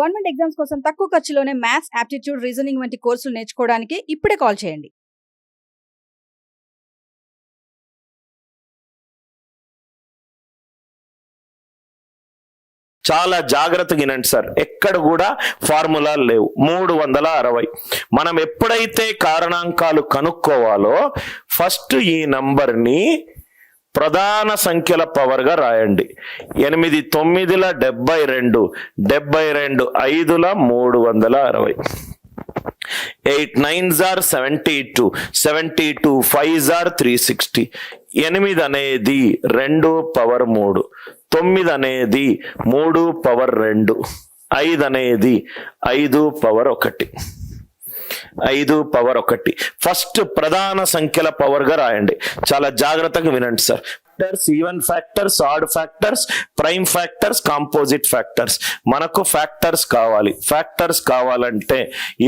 Government exams కోసం తక్కువ ఖర్చులోనే maths aptitude reasoning వంటి కోర్సులు నేర్చుకోవడానికి ఇప్పుడే కాల్ చేయండి. చాలా జాగ్రత్తగా వినండి సార్. ఎక్కడ కూడా ఫార్ములాలు లేవు. మూడు వందల అరవై. మనం ఎప్పుడైతే కారణాంకాలు కనుక్కోవాలో ఫస్ట్ ఈ నంబర్ని ప్రధాన సంఖ్యల పవర్గా రాయండి. ఎనిమిది తొమ్మిదిల డెబ్బై రెండు డెబ్బై రెండు ఐదుల మూడు వందల అరవై. Eight nine jar seventy two seventy two five jar three sixty. ఎనిమిది అనేది రెండు పవర్ మూడు. తొమ్మిది అనేది మూడు పవర్ రెండు. ఐదు అనేది ఐదు పవర్ ఒకటి. ఐదు పవర్ ఒకటి. ఫస్ట్ ప్రధాన సంఖ్యల పవర్గా రాయండి. చాలా జాగ్రత్తగా వినండి sir. Factors even factors odd factors prime factors composite factors మనకు ఫ్యాక్టర్స్ కావాలి. ఫ్యాక్టర్స్ కావాలంటే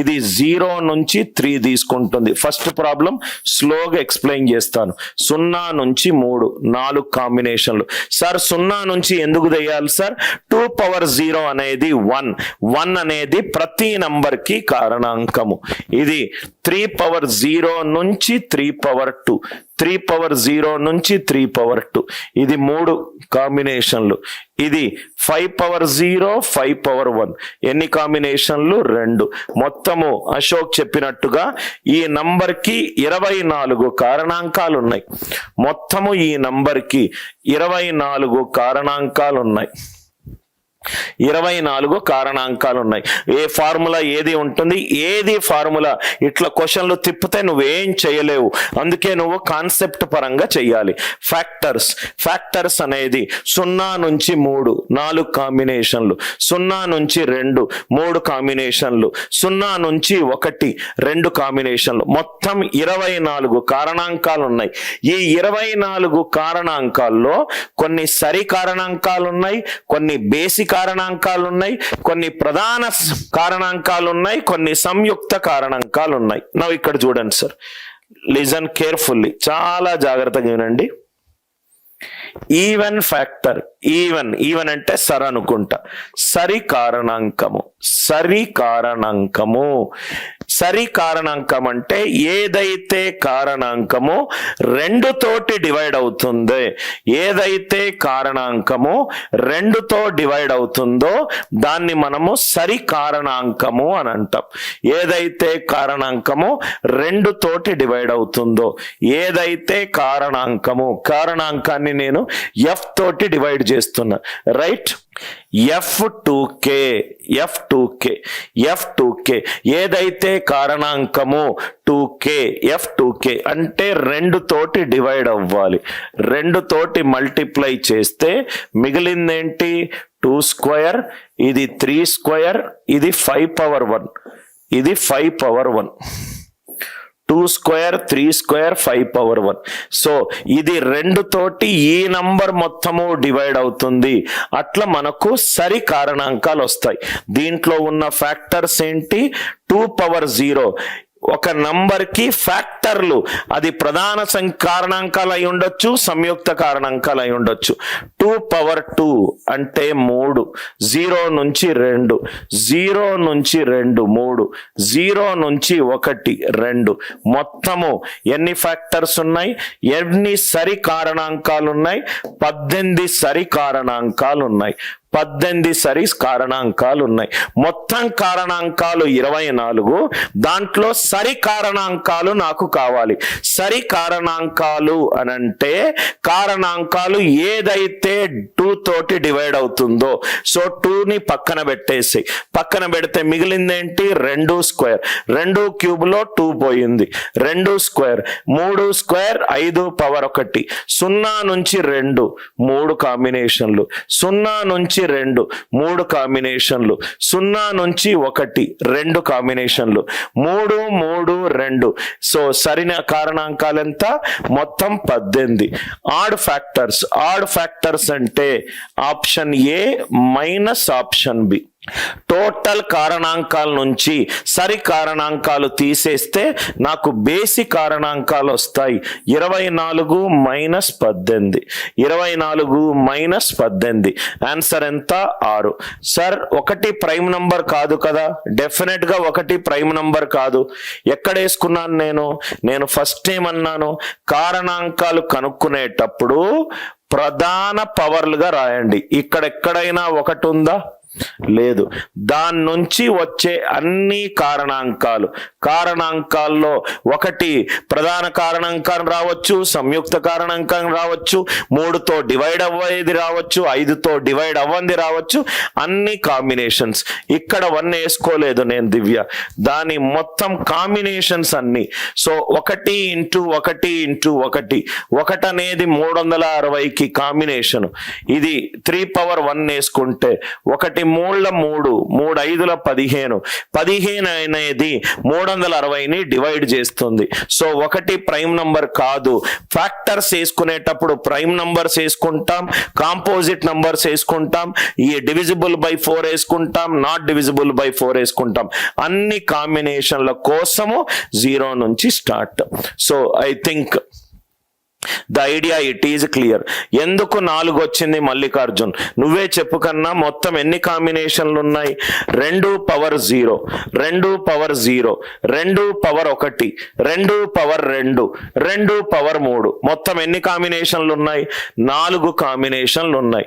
ఇది జీరో నుంచి త్రీ తీసుకుంటుంది. ఫస్ట్ ప్రాబ్లం స్లోగా ఎక్స్ప్లెయిన్ చేస్తాను. సున్నా నుంచి మూడు నాలుగు కాంబినేషన్లు సార్ సున్నా నుంచి ఎందుకు చేయాలి సార్ టూ పవర్ జీరో అనేది వన్ వన్ అనేది ప్రతి నంబర్కి కారణాంకము. ఇది త్రీ పవర్ జీరో నుంచి three power two three power zero నుంచి త్రీ పవర్ టూ. ఇది మూడు కాంబినేషన్లు. ఇది five power zero five power one. ఎన్ని కాంబినేషన్లు? రెండు. మొత్తము అశోక్ చెప్పినట్టుగా ఈ నంబర్కి ఇరవై నాలుగు కారణాంకాలు ఉన్నాయి మొత్తము ఈ నంబర్కి ఇరవై నాలుగు కారణాంకాలు ఉన్నాయి ఇరవై నాలుగు కారణాంకాలు ఉన్నాయి ఏ ఫార్ములా ఏది ఉంటుంది? ఏది ఫార్ములా? ఇట్లా క్వశ్చన్లు తిప్పితే నువ్వేం చేయలేవు. అందుకే నువ్వు కాన్సెప్ట్ పరంగా చెయ్యాలి. ఫ్యాక్టర్స్. ఫ్యాక్టర్స్ అనేది సున్నా నుంచి మూడు నాలుగు కాంబినేషన్లు. సున్నా నుంచి రెండు మూడు కాంబినేషన్లు. సున్నా నుంచి ఒకటి రెండు కాంబినేషన్లు. మొత్తం ఇరవై నాలుగు కారణాంకాలు ఉన్నాయి ఈ ఇరవై నాలుగు కారణాంకాల్లో కొన్ని సరి కారణాంకాలు ఉన్నాయి కొన్ని బేసిక్ కారణాంకాలు ఉన్నాయి కొన్ని ప్రధాన కారణాంకాలు ఉన్నాయి కొన్ని సంయుక్త కారణాంకాలు ఉన్నాయి నవ్వు ఇక్కడ చూడండి సార్. లిజన్ కేర్ఫుల్లీ చాలా జాగ్రత్తగా వినండి. ఈవెన్ ఫ్యాక్టర్ ఈవెన్ ఈవెన్ అంటే సర్ అనుకుంటా. సరి కారణాంకము సరి కారణాంకము. సరి కారణాంకం అంటే ఏదైతే కారణాంకము రెండు తోటి డివైడ్ అవుతుంది. ఏదైతే కారణాంకము రెండుతో డివైడ్ అవుతుందో దాన్ని మనము సరి కారణాంకము అని అంటాం. ఏదైతే కారణాంకము రెండు తోటి డివైడ్ అవుతుందో ఏదైతే కారణాంకము కారణాంకాన్ని నేను ఎఫ్ తోటి డివైడ్ చేస్తున్నా. Right F two K F two K F two K ఏదైతే కారణాంకము two K F two K అంటే రెండు తోటి డివైడ్ అవ్వాలి. రెండు తోటి మల్టిప్లై చేస్తే మిగిలిందేంటి? టూ స్క్వేర్ ఇది త్రీ స్క్వేర్ ఇది ఫైవ్ పవర్ వన్ ఇది five power one two square three square five power one. So ఇది రెండు తోటి ఈ నంబర్ మొత్తము డివైడ్ అవుతుంది. అట్లా మనకు సరి కారణాంకాలు వస్తాయి. దీంట్లో ఉన్న ఫ్యాక్టర్స్ ఏంటి? Two power zero. ఒక నంబర్కి ఫ్యాక్టర్లు. అది ప్రధాన సం- కారణాంకాలు అయి ఉండొచ్చు సంయుక్త కారణాంకాలు అయి ఉండొచ్చు. టూ పవర్ టూ అంటే మూడు. జీరో నుంచి రెండు. జీరో నుంచి రెండు మూడు. జీరో నుంచి ఒకటి రెండు. మొత్తము ఎన్ని ఫ్యాక్టర్స్ ఉన్నాయి? ఎన్ని సరి కారణాంకాలు ఉన్నాయి? పద్దెనిమిది సరి కారణాంకాలు ఉన్నాయి. పద్దెనిమిది సరీస్ కారణాంకాలు ఉన్నాయి. మొత్తం కారణాంకాలు ఇరవై నాలుగు. దాంట్లో సరి కారణాంకాలు నాకు కావాలి. సరి కారణాంకాలు అనంటే కారణాంకాలు ఏదైతే టూ తోటి డివైడ్ అవుతుందో సో టూని పక్కన పెట్టేసి పక్కన పెడితే మిగిలిందేంటి? రెండు స్క్వేర్ రెండు క్యూబ్లో టూ పోయింది. రెండు స్క్వేర్ మూడు స్క్వేర్ ఐదు పవర్ ఒకటి. సున్నా నుంచి రెండు మూడు కాంబినేషన్లు సున్నా నుంచి రెండు మూడు కాంబినేషన్లు సున్నా నుంచి ఒకటి రెండు కాంబినేషన్లు మూడు మూడు రెండు. సో సరైన కారణాంకాలు ఎంత? మొత్తం పద్దెనిమిది. ఆడ్ ఫ్యాక్టర్స్ ఆడ్ ఫ్యాక్టర్స్ అంటే option A minus option B. Total కారణాంకాల నుంచి సరి కారణాంకాలు తీసేస్తే నాకు బేసి కారణాంకాలు వస్తాయి. ఇరవై నాలుగు మైనస్ పద్దెనిమిది. ఇరవై నాలుగు మైనస్ పద్దెనిమిది. ఆన్సర్ ఎంత? ఆరు. సార్ ఒకటి ప్రైమ్ నంబర్ కాదు కదా. డెఫినెట్గా ఒకటి ప్రైమ్ నంబర్ కాదు. ఎక్కడ వేసుకున్నాను నేను? నేను ఫస్ట్ ఏమన్నాను కారణాంకాలు కనుక్కునేటప్పుడు ప్రధాన పవర్లుగా రాయండి. ఇక్కడ ఎక్కడైనా ఒకటి ఉందా? లేదు. దాని నుంచి వచ్చే అన్ని కారణాంకాలు. కారణాంకాల్లో ఒకటి ప్రధాన కారణాంకం రావచ్చు సంయుక్త కారణాంకం రావచ్చు మూడుతో డివైడ్ అవ్వేది రావచ్చు ఐదుతో డివైడ్ అవ్వంది రావచ్చు అన్ని కాంబినేషన్స్ ఇక్కడ వన్ వేసుకోలేదు నేను దివ్య. దాని మొత్తం కాంబినేషన్స్ అన్ని. సో ఒకటి ఇంటూ ఒకటి ఇంటూ ఒకటి. ఒకటి అనేది మూడు వందల అరవైకి కాంబినేషన్ ఇది త్రీ పవర్ వన్ వేసుకుంటే ఒకటి మూడు మూడుల మూడు మూడు ఐదుల పదిహేను. పదిహేను అనేది మూడు వందల అరవైని డివైడ్ చేస్తుంది. సో ఒకటి ప్రైమ్ నంబర్ కాదు. ఫ్యాక్టర్స్ వేసుకునేటప్పుడు ప్రైమ్ నంబర్స్ వేసుకుంటాం కాంపోజిట్ నంబర్స్ వేసుకుంటాం ఈ డివిజిబుల్ బై ఫోర్ వేసుకుంటాం నాట్ డివిజిబుల్ బై ఫోర్ వేసుకుంటాం. అన్ని కాంబినేషన్ల కోసము జీరో నుంచి start. So I think the idea it is clear ఎందుకు నాలుగు వచ్చింది మల్లికార్జున్? నువ్వే చెప్పు కన్నా మొత్తం ఎన్ని కాంబినేషన్లు ఉన్నాయి? రెండు పవర్ జీరో రెండు పవర్ జీరో రెండు పవర్ ఒకటి రెండు పవర్ రెండు రెండు పవర్ మూడు. మొత్తం ఎన్ని కాంబినేషన్లు ఉన్నాయి? నాలుగు కాంబినేషన్లు ఉన్నాయి.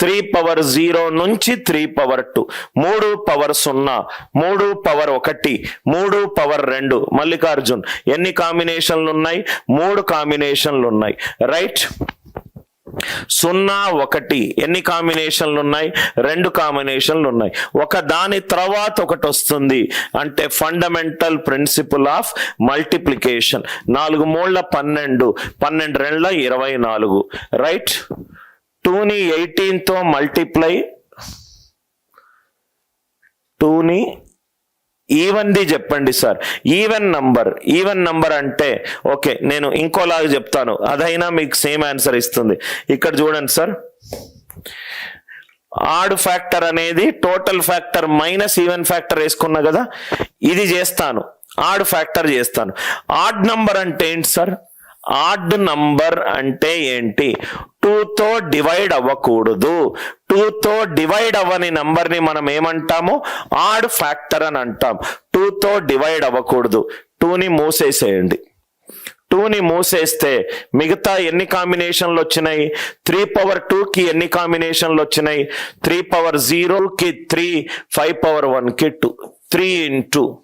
త్రీ పవర్ జీరో నుంచి త్రీ పవర్ టూ మూడు పవర్ సున్నా మూడు పవర్ ఒకటి మూడు పవర్ రెండు. మల్లికార్జున్ ఎన్ని కాంబినేషన్లు ఉన్నాయి? మూడు కాంబినేషన్లు ఉన్నాయి రైట్ సున్నా ఒకటి ఎన్ని కాంబినేషన్లు ఉన్నాయి రెండు కాంబినేషన్లు ఉన్నాయి ఒక దాని తర్వాత ఒకటి వస్తుంది. అంటే ఫండమెంటల్ ప్రిన్సిపల్ ఆఫ్ మల్టిప్లికేషన్ నాలుగు మూళ్ళ పన్నెండు పన్నెండు రెండ్ల ఇరవై నాలుగు. రైట్ టూని ఎయిటీన్తో మల్టిప్లై టూని ఈవెన్ది చెప్పండి sir even number even number అంటే ఓకే నేను ఇంకోలాగా చెప్తాను. అదైనా మీకు సేమ్ ఆన్సర్ ఇస్తుంది. ఇక్కడ చూడండి సార్ ఆడ్ ఫ్యాక్టర్ అనేది total factor minus even factor వేసుకున్నా కదా ఇది చేస్తాను. ఆడ్ ఫ్యాక్టర్ చేస్తాను. ఆడ్ నంబర్ అంటే ఏంటి సార్ ఆడ్ నంబర్ అంటే ఏంటి? టూతో డివైడ్ అవ్వకూడదు. టూతో డివైడ్ అవ్వని నంబర్ని మనం ఏమంటాము? ఆడ్ ఫ్యాక్టర్ అని అంటాం. టూతో డివైడ్ అవ్వకూడదు. టూని మూసేసేయండి. టూని మూసేస్తే మిగతా ఎన్ని కాంబినేషన్లు వచ్చినాయి? త్రీ పవర్ టూకి ఎన్ని కాంబినేషన్లు వచ్చినాయి? త్రీ పవర్ జీరోకి త్రీ ఫైవ్ పవర్ వన్కి టూ. Three into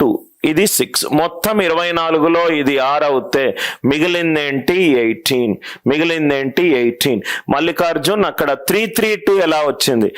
two. ఇది సిక్స్ మొత్తం ఇరవై నాలుగులో ఇది ఆరు అవుతే మిగిలిందేంటి? ఎయిటీన్ మిగిలిందేంటి? ఎయిటీన్ మల్లికార్జున్ అక్కడ త్రీ త్రీ టూ ఎలా వచ్చింది?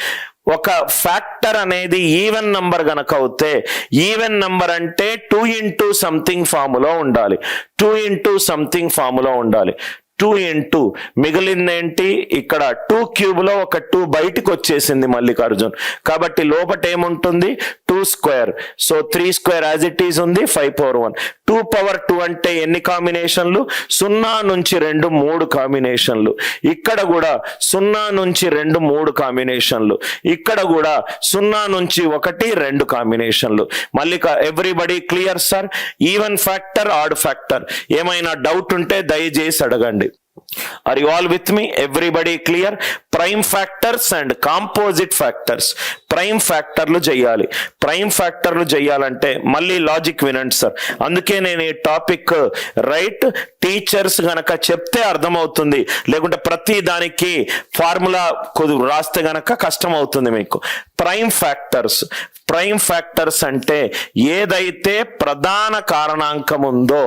ఒక ఫ్యాక్టర్ అనేది ఈవెన్ నంబర్ గనక అవుతే ఈవెన్ నంబర్ అంటే టూ ఇంటూ సంథింగ్ ఫాములో ఉండాలి. టూ ఇంటూ సంథింగ్ ఫాములో ఉండాలి. టూ ఇంటూ మిగిలిందేంటి? ఇక్కడ టూ క్యూబ్లో ఒక టూ బయటకు వచ్చేసింది మల్లికార్జున్. కాబట్టి లోపట ఏముంటుంది? Square so three square as it is ఉంది five power one two power two అంటే ఎన్ని కాంబినేషన్లు సున్నా నుంచి రెండు మూడు కాంబినేషన్లు ఇక్కడ కూడా సున్నా నుంచి రెండు మూడు కాంబినేషన్లు ఇక్కడ కూడా సున్నా నుంచి ఒకటి రెండు కాంబినేషన్లు మళ్ళీ everybody clear sir even factor odd factor ఏమైనా డౌట్ ఉంటే దయచేసి అడగండి. Are you all with me everybody clear prime factors and composite factors prime ఫ్యాక్టర్లు చేయాలి. ప్రైమ్ ఫ్యాక్టర్లు చేయాలంటే మళ్ళీ లాజిక్ వినండి సార్ అందుకే నేను ఈ టాపిక్ రైట్ టీచర్స్ గనక చెప్తే అర్థమవుతుంది. లేకుంటే ప్రతి దానికి ఫార్ములా కొద్ది రాస్తే గనక కష్టం అవుతుంది మీకు. ప్రైమ్ ఫ్యాక్టర్స్ ప్రైమ్ ఫ్యాక్టర్స్ అంటే ఏదైతే ప్రధాన కారణాంకం ఉందో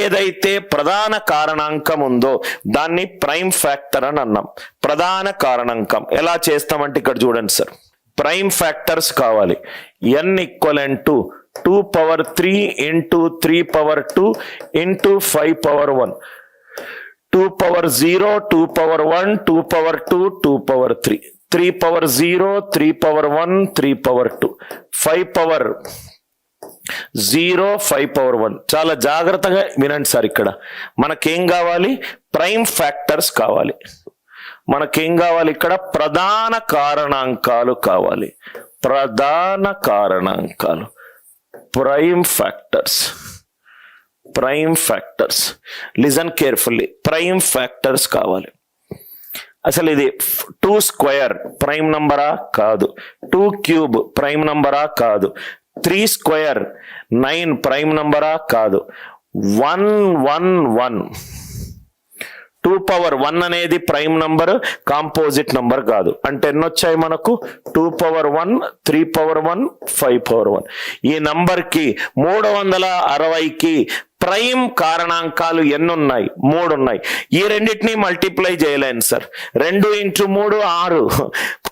ఏదైతే ప్రధాన కారణాంకం ఉందో దాన్ని ప్రైమ్ ఫ్యాక్టర్ అని అన్నాం. ప్రధాన కారణాంకం. ఎలా చేస్తామంటే ఇక్కడ చూడండి సార్. ప్రైమ్ ఫ్యాక్టర్స్ కావాలి. N equal to two power three into three power two into five power one two power zero two power one two power two two power three three power zero three power one three power two five power zero five power one చాలా జాగ్రత్తగా వినండి sir ఇక్కడ. మనకేం కావాలి? Prime factors కావాలి. మనకేం కావాలి? ఇక్కడ ప్రధాన కారణాంకాలు కావాలి. ప్రధాన కారణాంకాలు. Prime factors. Prime factors. Listen carefully prime factors కావాలి. అసలు ఇది టూ స్క్వేర్ ప్రైమ్ నంబరా? కాదు. టూ క్యూబ్ ప్రైమ్ నంబరా? కాదు. త్రీ స్క్వేర్ నైన్ ప్రైమ్ నంబరా? కాదు. One one one. Two power one అనేది ప్రైమ్ నంబర్ కాంపోజిట్ నంబర్ కాదు. అంటే ఎన్ని వచ్చాయి మనకు? Two power one three power one five power one. ఈ నంబర్కి మూడు వందల అరవైకి ప్రైమ్ కారణాంకాలు ఎన్ని ఉన్నాయి మూడు ఉన్నాయి ఈ రెండింటిని మల్టిప్లై చేయలేను సార్. రెండు ఇంటూ మూడు ఆరు.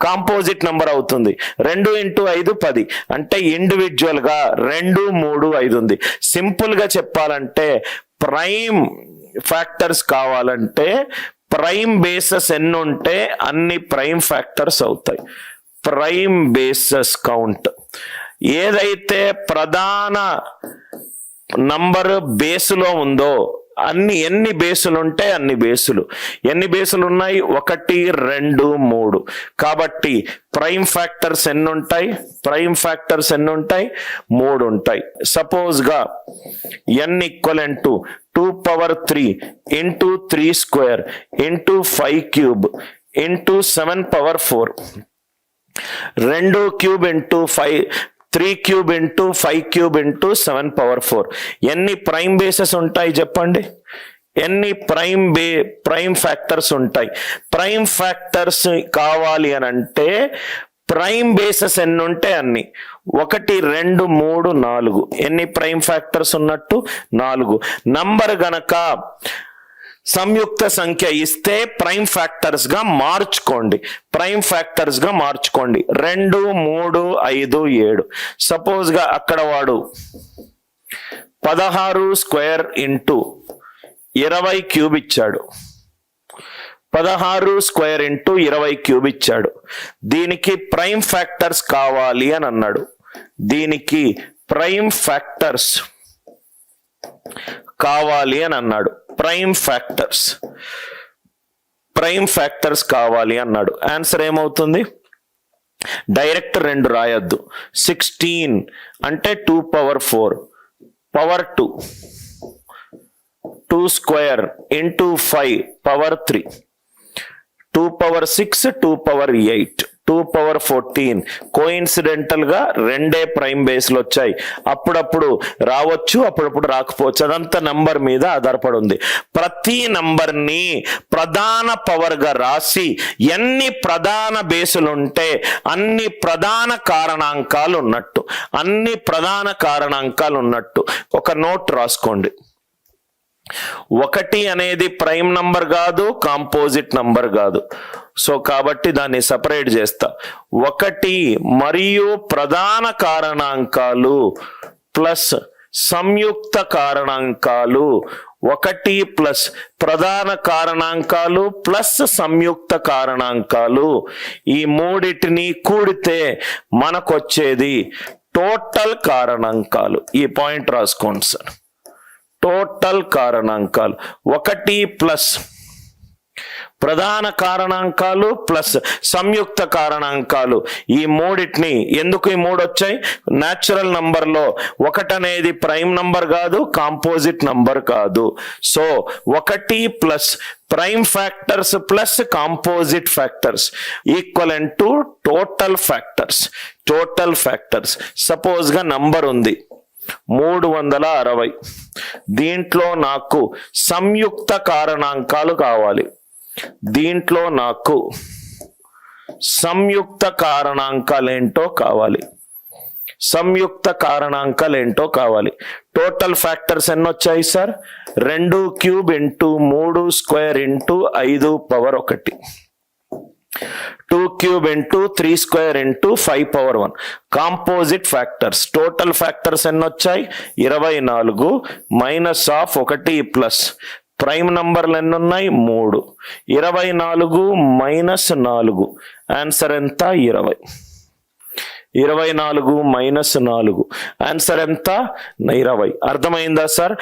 కాంపోజిట్ నంబర్ అవుతుంది. రెండు ఇంటూ ఐదు పది. అంటే ఇండివిజువల్గా రెండు మూడు ఐదు ఉంది. సింపుల్గా చెప్పాలంటే ప్రైమ్ ఫ్యాక్టర్స్ కావాలంటే ప్రైమ్ బేసెస్ ఎన్ని ఉంటే అన్ని ప్రైమ్ ఫ్యాక్టర్స్ అవుతాయి. Prime bases count. ఏదైతే ప్రధాన నంబరు బేసులో ఉందో అన్ని ఎన్ని బేసులు ఉంటే అన్ని బేసులు. ఎన్ని బేసులు ఉన్నాయి ఒకటి రెండు మూడు. కాబట్టి ప్రైమ్ ఫ్యాక్టర్స్ ఎన్ని ఉంటాయి ప్రైమ్ ఫ్యాక్టర్స్ ఎన్ని ఉంటాయి మూడు ఉంటాయి సపోజ్గా N equal to two power three into three square into five cube into seven power four రెండు cube into five three cube into five cube into seven power four ఎన్ని prime bases ఉంటాయి చెప్పండి? ఎన్ని prime బే prime factors ఉంటాయి? Prime factors కావాలి అని అంటే ప్రైమ్ బేసెస్ ఎన్ని ఉంటే అన్ని? ఒకటి రెండు మూడు నాలుగు. ఎన్ని ప్రైమ్ ఫ్యాక్టర్స్ ఉన్నట్టు? నాలుగు. నంబర్ గనక సంయుక్త సంఖ్య ఇస్తే ప్రైమ్ ఫ్యాక్టర్స్గా మార్చుకోండి. ప్రైమ్ ఫ్యాక్టర్స్గా మార్చుకోండి. రెండు మూడు ఐదు ఏడు. సపోజ్గా అక్కడ వాడు పదహారు స్క్వేర్ ఇంటూ ఇరవై క్యూబ్ ఇచ్చాడు. పదహారు స్క్వేర్ ఇంటూ ఇరవై క్యూబ్ ఇచ్చాడు. దీనికి ప్రైమ్ ఫ్యాక్టర్స్ కావాలి అని అన్నాడు. దీనికి ప్రైమ్ ఫ్యాక్టర్స్ కావాలి అని అన్నాడు. ప్రైమ్ ఫ్యాక్టర్స్ ప్రైమ్ ఫ్యాక్టర్స్ కావాలి అన్నాడు. ఆన్సర్ ఏమవుతుంది? డైరెక్ట్ రెండు రాయొద్దు. సిక్స్టీన్ అంటే two power four power two two square into five power three two power six two power eight two power fourteen. కోయిన్సిడెంటల్గా రెండే ప్రైమ్ బేస్లు వచ్చాయి. అప్పుడప్పుడు రావచ్చు అప్పుడప్పుడు రాకపోవచ్చు. అదంతా నంబర్ మీద ఆధారపడి ఉంది ప్రతి నంబర్ని ప్రధాన పవర్గా రాసి ఎన్ని ప్రధాన బేసులుంటే అన్ని ప్రధాన కారణాంకాలు ఉన్నట్టు అన్ని ప్రధాన కారణాంకాలు ఉన్నట్టు ఒక నోట్ రాసుకోండి. ఒకటి అనేది ప్రైమ్ నంబర్ కాదు కాంపోజిట్ నంబర్ కాదు. సో కాబట్టి దాన్ని సపరేట్ చేస్తా. ఒకటి మరియు ప్రధాన కారణాంకాలు ప్లస్ సంయుక్త కారణాంకాలు. ఒకటి ప్లస్ ప్రధాన కారణాంకాలు ప్లస్ సంయుక్త కారణాంకాలు. ఈ మూడిటిని కూడితే మనకొచ్చేది టోటల్ కారణాంకాలు. ఈ పాయింట్ రాసుకోండి సార్. టోటల్ కారణాంకాలు. ఒకటి ప్లస్ ప్రధాన కారణాంకాలు ప్లస్ సంయుక్త కారణాంకాలు. ఈ మూడిటిని ఎందుకు ఈ మూడు వచ్చాయి న్యాచురల్ నంబర్లో ఒకటి అనేది ప్రైమ్ నంబర్ కాదు కాంపోజిట్ నంబర్ కాదు. సో ఒకటి plus prime factors plus composite factors equal to total factors total factors సపోజ్గా number ఉంది. మూడు వందల అరవై. దీంట్లో నాకు సంయుక్త కారణాంకాలు కావాలి. దీంట్లో నాకు సంయుక్త కారణాంకాలు ఏంటో కావాలి. సంయుక్త కారణాంకాలు ఏంటో కావాలి. టోటల్ ఫ్యాక్టర్స్ ఎన్ని వచ్చాయి సార్? రెండు క్యూబ్ ఇంటూ మూడు స్క్వేర్ ఇంటూ ఐదు పవర్ ఒకటి. Two cube into three square into five power one. Composite factors. Total factors ఎన్ని వచ్చాయి ఇరవై నాలుగు మైనస్ ఆఫ్ ఒకటి ప్లస్. ప్రైమ్ నంబర్లు ఎన్ని ఉన్నాయి మూడు. ఇరవై నాలుగు మైనస్ నాలుగు. ఆన్సర్ ఎంత? ఇరవై. ఇరవై నాలుగు మైనస్ నాలుగు. ఆన్సర్ ఎంత? ఇరవై. అర్థమైందా సార్?